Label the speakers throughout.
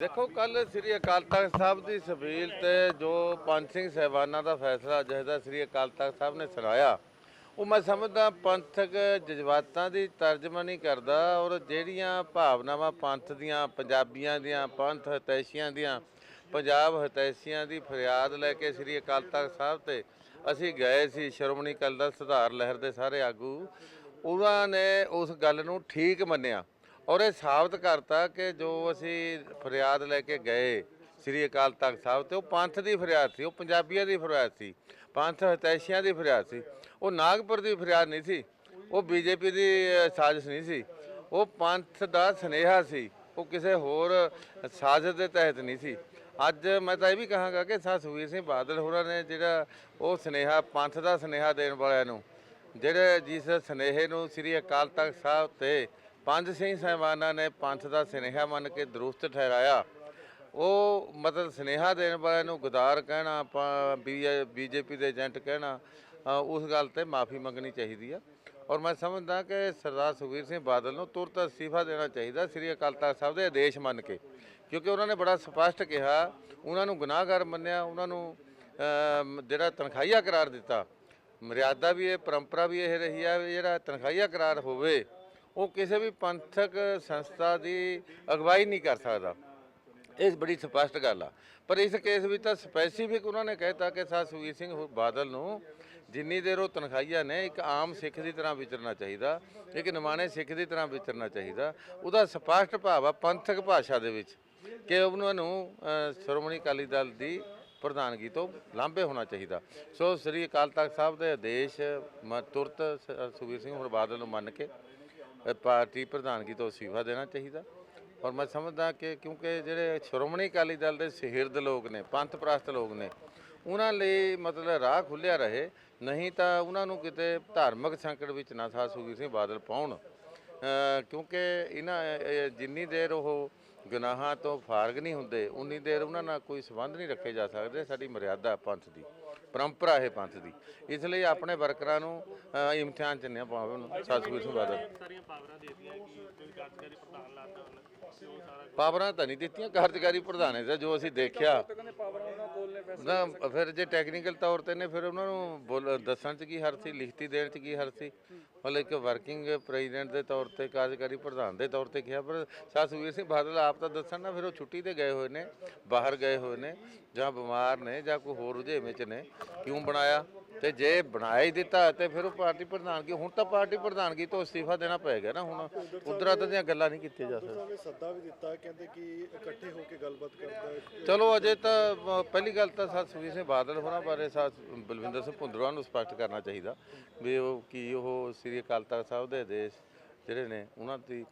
Speaker 1: ਦੇਖੋ ਕੱਲ ਸ੍ਰੀ ਅਕਾਲ ਤਖਤ ਸਾਹਿਬ ਦੀ ਸਬੀਲ ਤੇ ਜੋ ਪੰਜ ਸਿੰਘ ਸਹਿਬਾਨਾਂ ਦਾ ਫੈਸਲਾ ਜਿਹਦਾ ਸ੍ਰੀ ਅਕਾਲ ਤਖਤ ਸਾਹਿਬ ਨੇ ਸੁਣਾਇਆ, ਉਹ ਮੈਂ ਸਮਝਦਾ ਪੰਥਕ ਜਜ਼ਬਾਤਾਂ ਦੀ ਤਰਜਮਾਨੀ ਕਰਦਾ ਔਰ ਜਿਹੜੀਆਂ ਭਾਵਨਾਵਾਂ ਪੰਥ ਦੀਆਂ, ਪੰਜਾਬੀਆਂ ਦੀਆਂ, ਪੰਥ ਹਤੈਸ਼ੀਆਂ ਦੀਆਂ, ਪੰਜਾਬ ਹਤੈਸ਼ੀਆਂ ਦੀ ਫਰਿਆਦ ਲੈ ਕੇ ਸ੍ਰੀ ਅਕਾਲ ਤਖਤ ਸਾਹਿਬ ਤੇ ਅਸੀਂ ਗਏ ਸੀ ਸ਼੍ਰੋਮਣੀ ਅਕਾਲੀ ਦਲ ਸੁਧਾਰ ਲਹਿਰ ਦੇ ਸਾਰੇ ਆਗੂ, ਉਹਨਾਂ ਨੇ ਉਸ ਗੱਲ ਨੂੰ ਠੀਕ ਮੰਨਿਆ। ਔਰ ਇਹ ਸਾਬਤ ਕਰਤਾ ਕਿ ਜੋ ਅਸੀਂ ਫਰਿਆਦ ਲੈ ਕੇ ਗਏ ਸ੍ਰੀ ਅਕਾਲ ਤਖਤ ਸਾਹਿਬ ਤੇ, ਉਹ ਪੰਥ ਦੀ ਫਰਿਆਦ ਸੀ, ਉਹ ਪੰਜਾਬੀਆਂ ਦੀ ਫਰਿਆਦ ਸੀ, ਪੰਥ ਹਤੈਸ਼ੀਆਂ ਦੀ ਫਰਿਆਦ ਸੀ। ਉਹ ਨਾਗਪੁਰ ਦੀ ਫਰਿਆਦ ਨਹੀਂ ਸੀ, ਉਹ ਬੀਜੇਪੀ ਦੀ ਸਾਜ਼ਿਸ਼ ਨਹੀਂ ਸੀ। ਉਹ ਪੰਥ ਦਾ ਸਨੇਹਾ ਸੀ, ਉਹ ਕਿਸੇ ਹੋਰ ਸਾਜ਼ਿਸ਼ ਦੇ ਤਹਿਤ ਨਹੀਂ ਸੀ। ਅੱਜ ਮੈਂ ਤਾਂ ਇਹ ਵੀ ਕਹਾਂਗਾ ਕਿ ਸਾ ਸੁਖਬੀਰ ਸਿੰਘ ਬਾਦਲ ਹੋਰਾਂ ਨੇ ਜਿਹੜਾ ਉਹ ਸਨੇਹਾ, ਪੰਥ ਦਾ ਸਨੇਹਾ ਦੇਣ ਵਾਲਿਆਂ ਨੂੰ, ਜਿਹੜੇ ਜਿਸ ਸਨੇਹੇ ਨੂੰ ਸ੍ਰੀ ਅਕਾਲ ਤਖਤ ਸਾਹਿਬ ਤੇ ਪੰਜ ਸਿੰਘ ਸਾਹਿਬਾਨਾਂ ਨੇ ਪੰਥ ਦਾ ਸਨੇਹਾ ਮੰਨ ਕੇ ਦਰੁਸਤ ਠਹਿਰਾਇਆ। ਉਹ ਮਤਲਬ ਸਨੇਹਾ ਦੇਣ ਵਾਲਿਆਂ ਨੂੰ ਗਦਾਰ ਕਹਿਣਾ, ਆਪਾਂ ਬੀਜੇਪੀ ਦੇ ਏਜੰਟ ਕਹਿਣਾ ਉਸ ਗੱਲ ਤੇ ਮਾਫੀ ਮੰਗਣੀ ਚਾਹੀਦੀ ਆ। ਔਰ ਮੈਂ ਸਮਝਦਾ ਕਿ ਸਰਦਾਰ ਸੁਖਬੀਰ ਸਿੰਘ ਬਾਦਲ ਨੂੰ ਤੁਰਤ ਅਸਤੀਫਾ ਦੇਣਾ ਚਾਹੀਦਾ ਸ੍ਰੀ ਅਕਾਲ ਤਖਤ ਸਾਹਿਬ ਦੇ ਆਦੇਸ਼ ਮੰਨ ਕੇ। ਕਿਉਂਕਿ ਉਹਨਾਂ ਨੇ ਬੜਾ ਸਪਸ਼ਟ ਕਿਹਾ, ਉਹਨਾਂ ਨੂੰ ਗੁਨਾਹਗਰ ਮੰਨਿਆ, ਉਹਨਾਂ ਨੂੰ ਜਿਹੜਾ ਤਨਖਾਹੀਆ ਕਰਾਰ ਦਿੱਤਾ। ਮਰਿਆਦਾ ਵੀ ਇਹ, ਪਰੰਪਰਾ ਵੀ ਇਹ ਰਹੀ ਆ, ਵੀ ਜਿਹੜਾ ਤਨਖਾਹੀਆ ਕਰਾਰ ਹੋਵੇ ਉਹ ਕਿਸੇ ਵੀ ਪੰਥਕ ਸੰਸਥਾ ਦੀ ਅਗਵਾਈ ਨਹੀਂ ਕਰ ਸਕਦਾ। ਇਹ ਬੜੀ ਸਪਸ਼ਟ ਗੱਲ ਆ। ਪਰ ਇਸ ਕੇਸ ਵਿੱਚ ਤਾਂ ਸਪੈਸੀਫਿਕ ਉਹਨਾਂ ਨੇ ਕਹਿਤਾ ਕਿ ਸਾ ਸੁਖਬੀਰ ਸਿੰਘ ਹੋ- ਬਾਦਲ ਨੂੰ ਜਿੰਨੀ ਦੇਰ ਉਹ ਤਨਖਾਹੀਆ ਨੇ, ਇੱਕ ਆਮ ਸਿੱਖ ਦੀ ਤਰ੍ਹਾਂ ਵਿਚਰਨਾ ਚਾਹੀਦਾ, ਇੱਕ ਨਿਮਾਣੇ ਸਿੱਖ ਦੀ ਤਰ੍ਹਾਂ ਵਿਚਰਨਾ ਚਾਹੀਦਾ। ਉਹਦਾ ਸਪਸ਼ਟ ਭਾਵ ਆ ਪੰਥਕ ਭਾਸ਼ਾ ਦੇ ਵਿੱਚ ਕਿ ਉਹਨਾਂ ਨੂੰ ਸ਼੍ਰੋਮਣੀ ਅਕਾਲੀ ਦਲ ਦੀ ਪ੍ਰਧਾਨਗੀ ਤੋਂ ਲਾਂਭੇ ਹੋਣਾ ਚਾਹੀਦਾ। ਸੋ ਸ੍ਰੀ ਅਕਾਲ ਤਖਤ ਸਾਹਿਬ ਦੇ ਆਦੇਸ਼ ਮ- ਤੁਰਤ ਸ- ਸੁਖਬੀਰ ਸਿੰਘ ਹੋਰ ਬਾਦਲ ਨੂੰ ਮੰਨ ਕੇ ਪਾਰਟੀ ਪ੍ਰਧਾਨਗੀ ਤੋਂ ਅਸਤੀਫਾ ਦੇਣਾ ਚਾਹੀਦਾ? ਔਰ ਮੈਂ ਸਮਝਦਾ ਕਿ ਕਿਉਂਕਿ ਜਿਹੜੇ ਸ਼੍ਰੋਮਣੀ ਅਕਾਲੀ ਦਲ ਦੇ ਸਿਰਦ ਲੋਕ ਨੇ, ਪੰਥ ਪ੍ਰਸਤ ਲੋਕ ਨੇ, ਉਹਨਾਂ ਲਈ ਮਤਲਬ ਰਾਹ ਖੁੱਲਿਆ ਰਹੇ, ਨਹੀਂ ਤਾਂ ਉਹਨਾਂ ਨੂੰ ਕਿਤੇ ਧਾਰਮਿਕ ਸੰਕਟ ਵਿੱਚ ਨਾ ਸਾ ਸੁਖਬੀਰ ਸਿੰਘ ਬਾਦਲ ਪਾਉਣ। ਕਿਉਂਕਿ ਇਹਨਾਂ ਜਿੰਨੀ ਦੇਰ ਉਹ ਗੁਨਾਹਾਂ ਤੋਂ ਫਾਰਗ ਨਹੀਂ ਹੁੰਦੇ, ਉਨੀ ਦੇਰ ਉਹਨਾਂ ਨਾਲ ਕੋਈ ਸਬੰਧ ਨਹੀਂ ਰੱਖੇ ਜਾ ਸਕਦੇ, ਸਾਡੀ ਮਰਿਆਦਾ ਪੰਥ ਦੀ। ਪਰੰਪਰਾ ਹੈ ਪੰਥ ਦੀ। ਇਸ ਲਈ ਆਪਣੇ ਵਰਕਰਾਂ ਨੂੰ ਅ, ਇਮਤਿਹਾਨ ਚ ਨਹੀਂ ਪਾਵੇ ਉਹਨੂੰ। ਸਾ ਸੁਖਬੀਰ ਸਿੰਘ ਬਾਦਲ
Speaker 2: ਸਾਰੀਆਂ ਪਾਵਰਾਂ ਦੇ ਦਿੱਤੀਆਂ ਕਿ ਕੋਈ ਕਾਰਜਕਾਰੀ ਪ੍ਰਧਾਨ ਲਾਤਾ ਉਹਨੇ ਤੇ ਉਹ ਸਾਰਾ
Speaker 1: ਪਾਵਰਾਂ ਤਾਂ ਨਹੀਂ ਦਿੱਤੀਆਂ ਕਾਰਜਕਾਰੀ ਪ੍ਰਧਾਨੇ ਤੇ ਜੋ ਅਸੀਂ ਦੇਖਿਆ
Speaker 3: ਕਹਿੰਦੇ ਪਾਵਰ ਉਹਨਾਂ ਕੋਲ ਨੇ
Speaker 1: ਫਿਰ ਜੇ ਟੈਕਨੀਕਲ ਤੌਰ ਤੇ ਨੇ ਫਿਰ ਉਹਨਾਂ ਨੂੰ ਬੋਲ ਦੱਸਣ ਚ ਕੀ ਹਰਜ ਸੀ ਲਿਖਤੀ ਦੇਣ ਚ ਕੀ ਹਰਜ ਸੀ? ਮਤਲਬ ਇੱਕ ਵਰਕਿੰਗ ਪ੍ਰੈਜ਼ੀਡੈਂਟ ਦੇ ਤੌਰ ਤੇ ਕਾਰਜਕਾਰੀ ਪ੍ਰਧਾਨ ਦੇ ਤੌਰ ਤੇ ਕਿਹਾ ਪਰ ਸਾ ਸੁਖਬੀਰ ਸਿੰਘ ਬਾਦਲ ਆਪ ਤਾਂ ਦੱਸਣ ਨਾ ਫਿਰ ਉਹ ਛੁੱਟੀ ਤੇ ਗਏ ਹੋਏ ਨੇ ਬਾਹਰ ਗਏ ਹੋਏ ਨੇ ਜਾਂ ਬਿਮਾਰ ਨੇ ਜਾਂ ਕੋਈ ਹੋਰ ਰੁਝੇਵੇਂ ਚ ਨੇ ਕਿਉਂ ਬਣਾਇਆ? ਤੇ ਜੇ ਬਣਾ ਹੀ ਦਿੱਤਾ ਤੇ ਫਿਰ ਉਹ ਪਾਰਟੀ ਪ੍ਰਧਾਨਗੀ ਹੁਣ ਤਾਂ ਪਾਰਟੀ ਪ੍ਰਧਾਨਗੀ ਤੋਂ ਅਸਤੀਫਾ ਦੇਣਾ ਪਏਗਾ ਨਾ ਹੁਣ। ਉਧਰ ਦੀਆਂ ਗੱਲਾਂ ਨਹੀਂ ਕੀਤੀਆਂ ਜਾ ਸਕਦੀਆਂ।
Speaker 4: ਸੱਦਾ ਵੀ ਦਿੱਤਾ ਕਹਿੰਦੇ ਕਿ ਇਕੱਠੇ ਹੋ ਕੇ ਗੱਲਬਾਤ ਕਰਦਾ
Speaker 1: ਚਲੋ ਅਜੇ ਤਾਂ ਪਹਿਲੀ ਗੱਲ ਤਾਂ ਸਾ ਸੁਖਬੀਰ ਸਿੰਘ ਬਾਦਲ ਹੋਣਾ ਬਾਰੇ ਸਾ ਬਲਵਿੰਦਰ ਸਿੰਘ ਭੁੰਦਰਵਾਲ ਨੂੰ ਸਪਸ਼ਟ ਕਰਨਾ ਚਾਹੀਦਾ ਵੀ ਉਹ ਕੀ ਉਹ ਸ੍ਰੀ ਅਕਾਲ ਤਖਤ ਸਾਹਿਬ ਦੇ ਆਦੇਸ਼ ਜਿਹੜੇ ਨੇ ਉਹਨਾਂ ਦੀ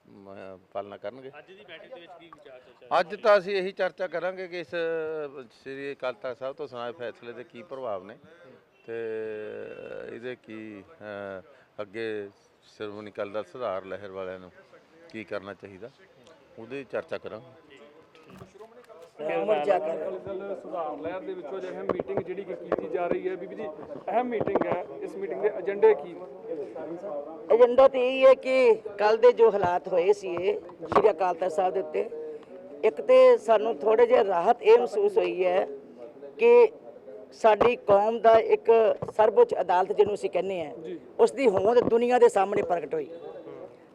Speaker 1: ਪਾਲਣਾ ਕਰਨਗੇ।
Speaker 2: ਅੱਜ ਦੀ ਬੈਠਕ ਦੇ ਵਿੱਚ ਕੀ ਵਿਚਾਰ ਚਰਚਾ
Speaker 1: ਅੱਜ ਤਾਂ ਅਸੀਂ ਇਹੀ ਚਰਚਾ ਕਰਾਂਗੇ ਕਿ ਇਸ ਸ੍ਰੀ ਅਕਾਲ ਤਖਤ ਸਾਹਿਬ ਤੋਂ ਸੁਣਾਏ ਫੈਸਲੇ ਦੇ ਕੀ ਪ੍ਰਭਾਵ ਨੇ। ਤੇ ਇਹਦੇ ਕੀ ਅੱਗੇ ਸ਼੍ਰੋਮਣੀ ਅਕਾਲੀ ਦਲ ਸੁਧਾਰ ਲਹਿਰ ਵਾਲਿਆਂ ਨੂੰ ਕੀ ਕਰਨਾ ਚਾਹੀਦਾ? ਉਹਦੀ ਚਰਚਾ ਕਰਾਂਗੇ।
Speaker 3: ਅਕਾਲੀ ਦਲ ਸੁਧਾਰ ਲਹਿਰ ਦੇ ਵਿੱਚੋਂ ਜੇ ਅਹਿਮ ਮੀਟਿੰਗ ਜਿਹੜੀ ਕਿ ਕੀਤੀ ਜਾ ਰਹੀ ਹੈ ਬੀਬੀ ਜੀ ਅਹਿਮ ਮੀਟਿੰਗ ਹੈ ਇਸ ਮੀਟਿੰਗ ਦੇ ਏਜੰਡੇ ਕੀ
Speaker 5: ਏਜੰਡਾ ਤੇ ਇਹ ਹੈ ਕਿ ਕੱਲ ਦੇ ਜੋ ਹਾਲਾਤ ਹੋਏ ਸੀ ਇਹ ਸ਼੍ਰੀ ਅਕਾਲ ਤਖਤ ਸਾਹਿਬ ਦੇ ਉੱਤੇ ਇੱਕ ਤੇ ਸਾਨੂੰ ਥੋੜੇ ਜਿਹਾ ਰਾਹਤ ਇਹ ਮਹਿਸੂਸ ਹੋਈ ਹੈ ਕਿ ਸਾਡੀ ਕੌਮ ਦਾ ਇੱਕ ਸਰਵਉੱਚ ਅਦਾਲਤ ਜਿਹਨੂੰ ਅਸੀਂ ਕਹਿੰਦੇ ਆ ਉਸ ਦੀ ਹੋਂਦ ਦੁਨੀਆ ਦੇ ਸਾਹਮਣੇ ਪ੍ਰਗਟ ਹੋਈ।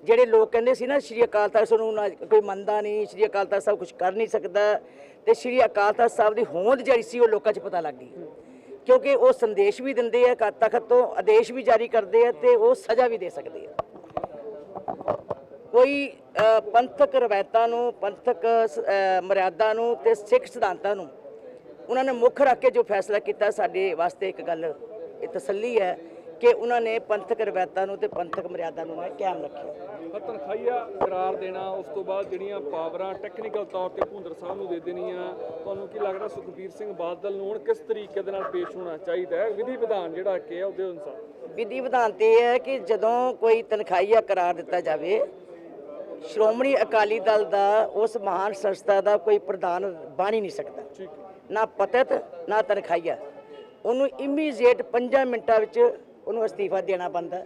Speaker 5: ਜਿਹੜੇ ਲੋਕ ਕਹਿੰਦੇ ਸੀ ਨਾ ਸ਼੍ਰੀ ਅਕਾਲ ਤਖਤ ਸਾਹਿਬ ਨੂੰ ਕੋਈ ਮੰਨਦਾ ਨਹੀਂ ਸ਼੍ਰੀ ਅਕਾਲ ਤਖਤ ਸਾਹਿਬ ਕੁਝ ਕਰ ਨਹੀਂ ਸਕਦਾ ਤੇ ਸ਼੍ਰੀ ਅਕਾਲ ਤਖਤ ਸਾਹਿਬ ਦੀ ਹੋਂਦ ਜਿਹੜੀ ਸੀ ਉਹ ਲੋਕਾਂ 'ਚ ਪਤਾ ਲੱਗ ਗਈ। ਕਿਉਂਕਿ ਉਹ ਸੰਦੇਸ਼ ਵੀ ਦਿੰਦੇ ਆ ਤਖਤ ਤੋਂ ਆਦੇਸ਼ ਵੀ ਜਾਰੀ ਕਰਦੇ ਆ ਤੇ ਉਹ ਸਜ਼ਾ ਵੀ ਦੇ ਸਕਦੇ ਆ। ਕੋਈ ਪੰਥਕ ਰਵਾਇਤਾਂ ਨੂੰ ਪੰਥਕ ਮਰਿਆਦਾ ਨੂੰ ਤੇ ਸਿੱਖ ਸਿਧਾਂਤਾਂ ਨੂੰ ਉਹਨਾਂ ਨੇ ਮੁੱਖ ਰੱਖ ਕੇ ਜੋ ਫੈਸਲਾ ਕੀਤਾ ਸਾਡੇ ਵਾਸਤੇ ਇੱਕ ਗੱਲ ਇਹ ਤਸੱਲੀ ਹੈ ਕਿ ਉਹਨਾਂ ਨੇ ਪੰਥਕ ਰਵਾਇਤਾਂ ਨੂੰ ਤੇ ਪੰਥਕ ਮਰਿਆਦਾ ਨੂੰ ਨੇ ਕਾਇਮ ਰੱਖਿਆ।
Speaker 3: ਤਨਖਾਹੀਆ ਕਰਾਰ ਦੇਣਾ ਉਸ ਤੋਂ ਬਾਅਦ ਜਿਹੜੀਆਂ ਪਾਵਰਾਂ ਟੈਕਨੀਕਲ ਤੌਰ ਤੇ ਭੁੰਦਰ ਸਾਹਿਬ ਨੂੰ ਦੇ ਦੇਣੀਆਂ ਤੁਹਾਨੂੰ ਕੀ ਲੱਗਦਾ ਸੁਖਬੀਰ ਸਿੰਘ ਬਾਦਲ ਨੂੰ ਹੁਣ ਕਿਸ ਤਰੀਕੇ ਦੇ ਨਾਲ ਪੇਸ਼ ਹੋਣਾ ਚਾਹੀਦਾ ਹੈ? ਵਿਧੀ ਵਿਧਾਨ ਜਿਹੜਾ ਕਿ ਹੈ ਉਹਦੇ ਅਨੁਸਾਰ।
Speaker 5: ਵਿਧੀ ਵਿਧਾਨ ਤੇ ਇਹ ਹੈ ਕਿ ਜਦੋਂ ਕੋਈ ਤਨਖਾਹੀਆ ਕਰਾਰ ਦਿੱਤਾ ਜਾਵੇ ਸ਼੍ਰੋਮਣੀ ਅਕਾਲੀ ਦਲ ਦਾ ਉਸ ਮਹਾਨ ਸੰਸਥਾ ਦਾ ਕੋਈ ਪ੍ਰਧਾਨ ਬਣ ਹੀ ਨਹੀਂ ਸਕਦਾ।
Speaker 3: ਠੀਕ ਹੈ।
Speaker 5: ਨਾ ਪਤਤ ਨਾ ਤਨਖਾਹੀਆ। ਉਹਨੂੰ ਇਮੀਡੀਏਟ 5 ਮਿੰਟਾਂ ਵਿੱਚ ਉਹਨੂੰ ਅਸਤੀਫਾ ਦੇਣਾ ਪੈਂਦਾ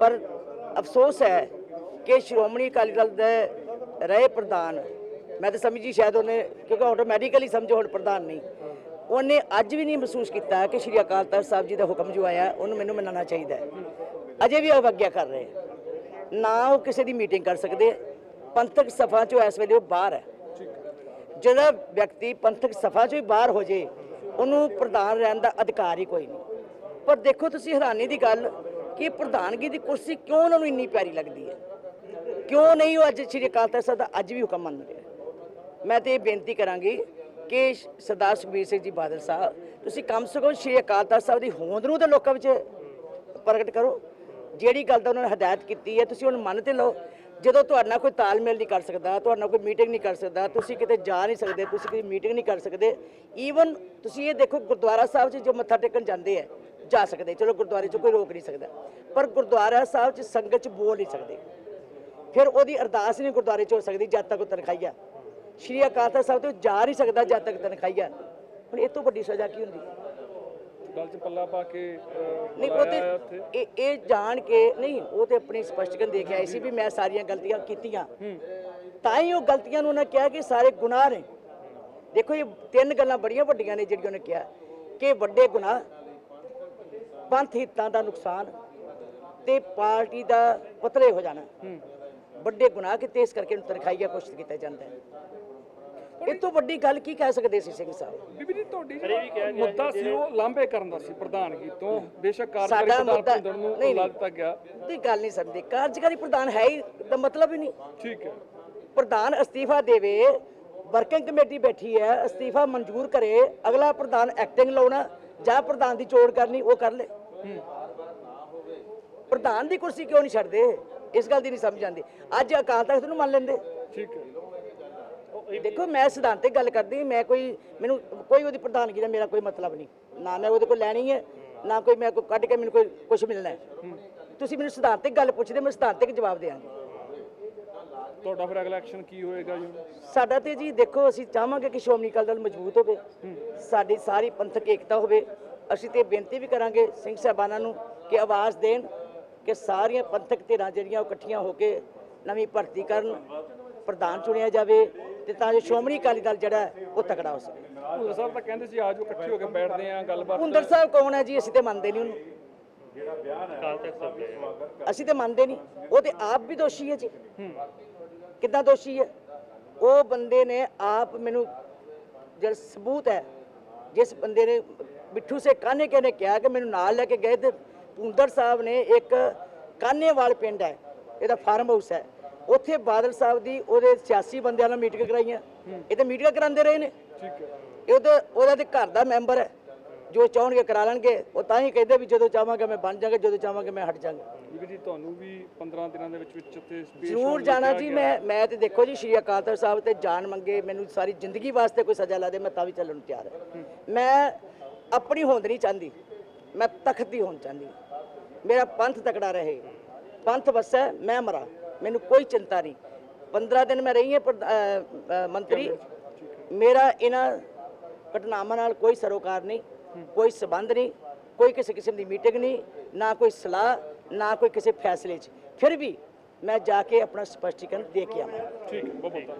Speaker 5: ਪਰ ਅਫਸੋਸ ਹੈ ਕਿ ਸ਼੍ਰੋਮਣੀ ਅਕਾਲੀ ਦਲ ਦੇ ਰਹੇ ਪ੍ਰਧਾਨ, ਮੈਂ ਤਾਂ ਸਮਝੀ ਸ਼ਾਇਦ ਉਹਨੇ, ਕਿਉਂਕਿ ਆਟੋਮੈਟਿਕਲੀ ਸਮਝੋ ਹੁਣ ਪ੍ਰਧਾਨ ਨਹੀਂ। ਉਹਨੇ ਅੱਜ ਵੀ ਨਹੀਂ ਮਹਿਸੂਸ ਕੀਤਾ ਕਿ ਸ਼੍ਰੀ ਅਕਾਲ ਤਖਤ ਸਾਹਿਬ ਜੀ ਦਾ ਹੁਕਮ ਜੋ ਆਇਆ, ਉਹਨੂੰ ਮੈਨੂੰ ਮੰਨਣਾ ਚਾਹੀਦਾ ਅਜੇ ਵੀ ਅਵਗਿਆ ਕਰ ਰਹੇ ਨਾ ਉਹ ਕਿਸੇ ਦੀ ਮੀਟਿੰਗ ਕਰ ਸਕਦੇ, ਪੰਥਕ ਸਫ਼ਾ ਚੋਂ ਇਸ ਵੇਲੇ ਉਹ ਬਾਹਰ ਹੈ। ਜਿਹੜਾ ਵਿਅਕਤੀ ਪੰਥਕ ਸਫ਼ਾ ਚੋਂ ਹੀ ਬਾਹਰ ਹੋ ਜੇ, ਉਹਨੂੰ ਪ੍ਰਧਾਨ ਰਹਿਣ ਦਾ ਅਧਿਕਾਰ ਹੀ ਕੋਈ ਨਹੀਂ। ਪਰ ਦੇਖੋ ਤੁਸੀਂ ਹੈਰਾਨੀ ਦੀ ਗੱਲ ਕਿ ਪ੍ਰਧਾਨਗੀ ਦੀ ਕੁਰਸੀ ਕਿਉਂ ਉਹਨਾਂ ਨੂੰ ਇੰਨੀ ਪਿਆਰੀ ਲੱਗਦੀ ਹੈ? ਕਿਉਂ ਨਹੀਂ ਉਹ ਅੱਜ ਸ਼੍ਰੀ ਅਕਾਲ ਤਖਤ ਸਾਹਿਬ ਦਾ ਅੱਜ ਵੀ ਹੁਕਮ ਮੰਨ ਰਿਹਾ? ਮੈਂ ਤੇ ਇਹ ਬੇਨਤੀ ਕਰਾਂਗੀ ਕਿ ਸਰਦਾਰ ਸੁਖਬੀਰ ਸਿੰਘ ਜੀ ਬਾਦਲ ਸਾਹਿਬ, ਤੁਸੀਂ ਕਮ ਸੇ ਕਮ ਸ਼੍ਰੀ ਅਕਾਲ ਤਖਤ ਸਾਹਿਬ ਦੀ ਹੋਂਦ ਨੂੰ ਤਾਂ ਲੋਕਾਂ ਵਿੱਚ ਪ੍ਰਗਟ ਕਰੋ। ਜਿਹੜੀ ਗੱਲ ਦਾ ਉਹਨਾਂ ਨੇ ਹਦਾਇਤ ਕੀਤੀ ਹੈ, ਤੁਸੀਂ ਉਹਨੂੰ ਮੰਨ ਤੇ ਲਓ। ਜਦੋਂ ਤੁਹਾਡਾ ਕੋਈ ਤਾਲਮੇਲ ਨਹੀਂ ਕਰ ਸਕਦਾ, ਤੁਹਾਡਾ ਕੋਈ ਮੀਟਿੰਗ ਨਹੀਂ ਕਰ ਸਕਦਾ, ਤੁਸੀਂ ਕਿਤੇ ਜਾ ਨਹੀਂ ਸਕਦੇ, ਤੁਸੀਂ ਕੋਈ ਮੀਟਿੰਗ ਨਹੀਂ ਕਰ ਸਕਦੇ ਈਵਨ ਤੁਸੀਂ ਇਹ ਦੇਖੋ ਗੁਰਦੁਆਰਾ ਸਾਹਿਬ 'ਚ ਜੋ ਮੱਥਾ ਟੇਕਣ ਜਾਂਦੇ ਆ, ਜਾ ਸਕਦੇ, ਚਲੋ ਗੁਰਦੁਆਰੇ 'ਚ ਕੋਈ ਰੋਕ ਨਹੀਂ ਸਕਦਾ, ਪਰ ਗੁਰਦੁਆਰਾ ਸਾਹਿਬ 'ਚ ਸੰਗਤ 'ਚ ਬੋਲ ਨਹੀਂ ਸਕਦੇ। ਫਿਰ ਉਹਦੀ ਅਰਦਾਸ ਨਹੀਂ ਗੁਰਦੁਆਰੇ 'ਚ ਹੋ ਸਕਦੀ ਜਦ ਤੱਕ ਉਹ ਤਨਖਾਹੀਆ ਸ਼੍ਰੀ ਅਕਾਲ ਤਖਤ ਸਾਹਿਬ ਤੋਂ ਜਾ ਨਹੀਂ ਸਕਦਾ ਜਦ ਤੱਕ ਤਨਖਾਹੀਆ ਹੁਣ ਇਹ ਤੋਂ ਵੱਡੀ ਸਜ਼ਾ ਕੀ ਹੁੰਦੀ?
Speaker 3: ਗੱਲ 'ਚ ਪੱਲਾ ਪਾ ਕੇ ਅਹ,
Speaker 5: ਨਹੀਂ ਉਹ ਤੇ ਇਹ ਇਹ ਜਾਣ ਕੇ ਨਹੀਂ ਉਹ ਤੇ ਆਪਣੀ ਸਪਸ਼ਟੀਕਰਨ ਦੇ ਕੇ ਆਏ ਸੀ ਵੀ ਮੈਂ ਸਾਰੀਆਂ ਗਲਤੀਆਂ ਕੀਤੀਆਂ। ਤਾਂ ਹੀ ਉਹ ਗਲਤੀਆਂ ਨੂੰ ਉਹਨਾਂ ਕਿਹਾ ਕਿ ਸਾਰੇ ਗੁਨਾਹ ਨੇ। ਦੇਖੋ ਇਹ ਤਿੰਨ ਗੱਲਾਂ ਬੜੀਆਂ ਵੱਡੀਆਂ ਨੇ ਜਿਹੜੀਆਂ ਉਹਨੇ ਕਿਹਾ। ਕਿ ਵੱਡੇ ਗੁਨਾਹ ਪੰਥ ਹਿੱਤਾਂ ਦਾ ਨੁਕਸਾਨ ਤੇ ਪਾਰਟੀ ਦਾ ਪਤਲੇ ਹੋ ਜਾਣਾ। ਵੱਡੇ ਗੁਨਾਹ ਕਿਤੇ ਇਸ ਕਰਕੇ ਨੂੰ ਤਨਖਾਹੀਆ ਕੁਛ ਕੀਤਾ ਜਾਂਦਾ ਹੈ। ਇਹ ਤੋਂ ਵੱਡੀ ਗੱਲ ਕੀ ਕਹਿ ਸਕਦੇ ਸੀ ਸਿੰਘ ਸਾਹਿਬ?
Speaker 3: ਬੀਬੀ ਜੀ ਤੁਹਾਡੀ ਜਿਹੜਾ ਮੁੱਦਾ ਸੀ ਉਹ ਲਾਂਭੇ ਕਰਨ ਦਾ ਸੀ ਪ੍ਰਧਾਨਗੀ ਤੋਂ। ਬੇਸ਼ੱਕ ਕਾਰਜਕਾਰੀ
Speaker 5: ਸਾਡਾ
Speaker 3: ਪ੍ਰਧਾਨ
Speaker 5: ਮੁੱਦਾ
Speaker 3: ਨੂੰ
Speaker 5: ਨਹੀਂ
Speaker 3: ਲਾ
Speaker 5: ਨਹੀਂ
Speaker 3: ਦਿੱਤਾ ਗਿਆ।
Speaker 5: ਦੀ ਗੱਲ ਨਹੀਂ ਸਮਝਦੇ। ਕਾਰਜਕਾਰੀ ਪ੍ਰਧਾਨ ਹੈ ਹੀ ਦਾ ਮਤਲਬ ਹੀ ਨਹੀਂ।
Speaker 3: ਠੀਕ ਹੈ।
Speaker 5: ਪ੍ਰਧਾਨ ਅਸਤੀਫਾ ਦੇਵੇ ਵਰਕਿੰਗ ਕਮੇਟੀ ਬੈਠੀ ਹੈ ਅਸਤੀਫਾ ਮਨਜ਼ੂਰ ਕਰੇ ਅਗਲਾ ਪ੍ਰਧਾਨ ਐਕਟਿੰਗ ਲਾਉਣਾ ਜਾਂ ਪ੍ਰਧਾਨ ਦੀ ਚੋਣ ਕਰਨੀ ਉਹ ਕਰ ਲੇ। ਪ੍ਰਧਾਨ ਦੀ ਕੁਰਸੀ ਕਿਉਂ ਨਹੀਂ ਛੱਡਦੇ? ਇਸ ਗੱਲ ਦੀ ਨਹੀਂ ਸਮਝ ਆਉਂਦੀ। ਅੱਜ ਅਕਾਲ ਤਖਤ ਨੂੰ ਮੰਨ ਲੈਂਦੇ।
Speaker 3: ਠੀਕ ਹੈ।
Speaker 5: ਦੇਖੋ ਮੈਂ ਸਿਧਾਂਤਿਕ ਗੱਲ ਕਰਦੀ ਮੈਂ ਕੋਈ ਮੈਨੂੰ ਕੋਈ ਉਹਦੀ ਪ੍ਰਧਾਨਗੀ ਦਾ ਮੇਰਾ ਕੋਈ ਮਤਲਬ ਨਹੀਂ। ਨਾ ਮੈਂ ਉਹਦੇ ਕੋਲ ਲੈਣੀ ਹੈ ਨਾ ਕੋਈ ਮੈਂ ਕੋਈ ਕੱਢ ਕੇ ਮੈਨੂੰ ਕੋਈ ਕੁਝ ਮਿਲਣਾ ਹੈ। ਤੁਸੀਂ ਮੈਨੂੰ ਸਿਧਾਂਤਿਕ ਗੱਲ ਪੁੱਛਦੇ ਮੈਂ ਸਿਧਾਂਤਿਕ ਜਵਾਬ ਦਿਆਂਗੀ
Speaker 3: ਤੁਹਾਡਾ ਫਿਰ ਅਗਲਾ ਐਕਸ਼ਨ ਕੀ ਹੋਏਗਾ ਜੀ?
Speaker 5: ਸਾਡਾ ਤੇ ਜੀ ਦੇਖੋ ਅਸੀਂ ਚਾਹਾਂਗੇ ਕਿ ਸ਼੍ਰੋਮਣੀ ਅਕਾਲੀ ਦਲ ਮਜ਼ਬੂਤ ਹੋਵੇ ਸਾਡੀ ਸਾਰੀ ਪੰਥਕ ਏਕਤਾ ਹੋਵੇ। ਅਸੀਂ ਤੇ ਬੇਨਤੀ ਵੀ ਕਰਾਂਗੇ ਸਿੰਘ ਸਾਹਿਬਾਨਾਂ ਨੂੰ ਕਿ ਆਵਾਜ਼ ਦੇਣ ਕਿ ਸਾਰੀਆਂ ਪੰਥਕ ਧਿਰਾਂ ਜਿਹੜੀਆਂ ਉਹ ਇਕੱਠੀਆਂ ਹੋ ਕੇ ਨਵੀਂ ਭਰਤੀ ਕਰਨ ਪ੍ਰਧਾਨ ਚੁਣਿਆ ਜਾਵੇ ਤੇ ਤਾਂ ਜੋ ਸ਼੍ਰੋਮਣੀ ਅਕਾਲੀ ਦਲ ਜਿਹੜਾ ਹੈ, ਉਹ ਤਕੜਾ ਹੋ ਸਕੇ।
Speaker 3: ਭੁੰਦਰ ਸਾਹਿਬ ਤਾਂ ਕਹਿੰਦੇ ਸੀ ਆਜੋ ਇਕੱਠੇ ਹੋ ਕੇ ਬੈਠਦੇ ਆਂ ਗੱਲਬਾਤ
Speaker 5: ਹੁੰਦਰ ਸਾਹਿਬ ਕੌਣ ਹੈ ਜੀ? ਅਸੀਂ ਤੇ ਮੰਨਦੇ ਨਹੀਂ ਉਹਨੂੰ। ਅਸੀਂ ਤੇ ਮੰਨਦੇ ਨਹੀਂ। ਉਹ ਤੇ ਆਪ ਵੀ ਦੋਸ਼ੀ ਹੈ ਜੀ। ਕਿੱਦਾਂ ਦੋਸ਼ੀ ਹੈ? ਉਹ ਬੰਦੇ ਨੇ ਆਪ ਮੈਨੂੰ ਜਦ ਸਬੂਤ ਹੈ ਜਿਸ ਬੰਦੇ ਨੇ ਬਿੱਠੂ ਸੇ ਕਾਨੇ ਕੇ ਨੇ ਕਿਹਾ ਕਿ ਮੈਨੂੰ ਨਾਲ ਲੈ ਕੇ ਗਏ ਤੇ ਪੁੰਦਰ ਸਾਹਿਬ ਨੇ ਇੱਕ ਕਾਨੇਵਾਲ ਪਿੰਡ ਹੈ ਇਹਦਾ ਫਾਰਮ ਹਾਊਸ ਹੈ। ਉੱਥੇ ਬਾਦਲ ਸਾਹਿਬ ਦੀ ਉਹਦੇ ਸਿਆਸੀ ਬੰਦਿਆਂ ਨਾਲ ਮੀਟਿੰਗ ਕਰਾਈਆਂ। ਇਹ ਤਾਂ ਮੀਟਿੰਗ ਕਰਾਉਂਦੇ ਰਹੇ ਨੇ।
Speaker 3: ਠੀਕ ਹੈ
Speaker 5: ਇਹ ਉਹਦਾ ਉਹਦਾ ਤੇ ਘਰ ਦਾ ਮੈਂਬਰ ਹੈ। ਜੋ ਚਾਹਣਗੇ ਕਰਾ ਲੈਣਗੇ। ਉਹ ਤਾਂ ਹੀ ਕਹਿੰਦੇ ਵੀ ਜਦੋਂ ਚਾਹਾਂਗਾ ਮੈਂ ਬਣ ਜਾਵਾਂਗਾ ਜਦੋਂ ਚਾਹਾਂਗਾ ਮੈਂ ਹਟ ਜਾਵਾਂਗਾ।
Speaker 3: ਬੀਬੀ ਜੀ ਤੁਹਾਨੂੰ ਵੀ 15 ਦਿਨਾਂ ਦੇ ਵਿੱਚ ਵਿੱਚ ਉੱਥੇ
Speaker 5: ਜ਼ਰੂਰ
Speaker 3: ਹੋਣ
Speaker 5: ਜਾਣਾ ਜੀ। ਮੈਂ ਮੈਂ ਤੇ ਦੇਖੋ ਜੀ ਸ਼੍ਰੀ ਅਕਾਲ ਤਖਤ ਸਾਹਿਬ ਤੇ ਜਾਨ ਮੰਗੇ। ਮੈਨੂੰ ਸਾਰੀ ਜ਼ਿੰਦਗੀ ਵਾਸਤੇ ਕੋਈ ਸਜ਼ਾ ਲਾ ਦੇ ਮੈਂ ਤਾਂ ਵੀ ਚੱਲਣ ਨੂੰ ਤਿਆਰ ਹਾਂ। ਮੈਂ ਆਪਣੀ ਹੋਂਦ ਨਹੀਂ ਚਾਹੁੰਦੀ। ਮੈਂ ਤਖਤ ਦੀ ਹੋਂਦ ਚਾਹੁੰਦੀ। ਮੇਰਾ ਪੰਥ ਤਕੜਾ ਰਹੇ। ਪੰਥ ਵਸੈ ਮੈਂ ਮਰਾਂ। ਮੈਨੂੰ ਕੋਈ ਚਿੰਤਾ ਨਹੀਂ। 15 ਦਿਨ ਮੈਂ ਰਹੀ ਹਾਂ ਪ੍ਰਧ- ਮੰਤਰੀ। ਮੇਰਾ ਇਹਨਾਂ ਘਟਨਾਵਾਂ ਨਾਲ ਕੋਈ ਸਰੋਕਾਰ ਨਹੀਂ, ਕੋਈ ਸਬੰਧ ਨਹੀਂ, ਕੋਈ ਕਿਸੇ ਕਿਸਮ ਦੀ ਮੀਟਿੰਗ ਨਹੀਂ, ਨਾ ਕੋਈ ਸਲਾਹ, ਨਾ ਕੋਈ ਕਿਸੇ ਫੈਸਲੇ 'ਚ। ਫਿਰ ਵੀ ਮੈਂ ਜਾ ਕੇ ਆਪਣਾ ਸਪਸ਼ਟੀਕਰਨ ਦੇ ਕੇ ਆਵਾਂ।
Speaker 3: ਠੀਕ ਬਹੁਤ ਬਹੁਤ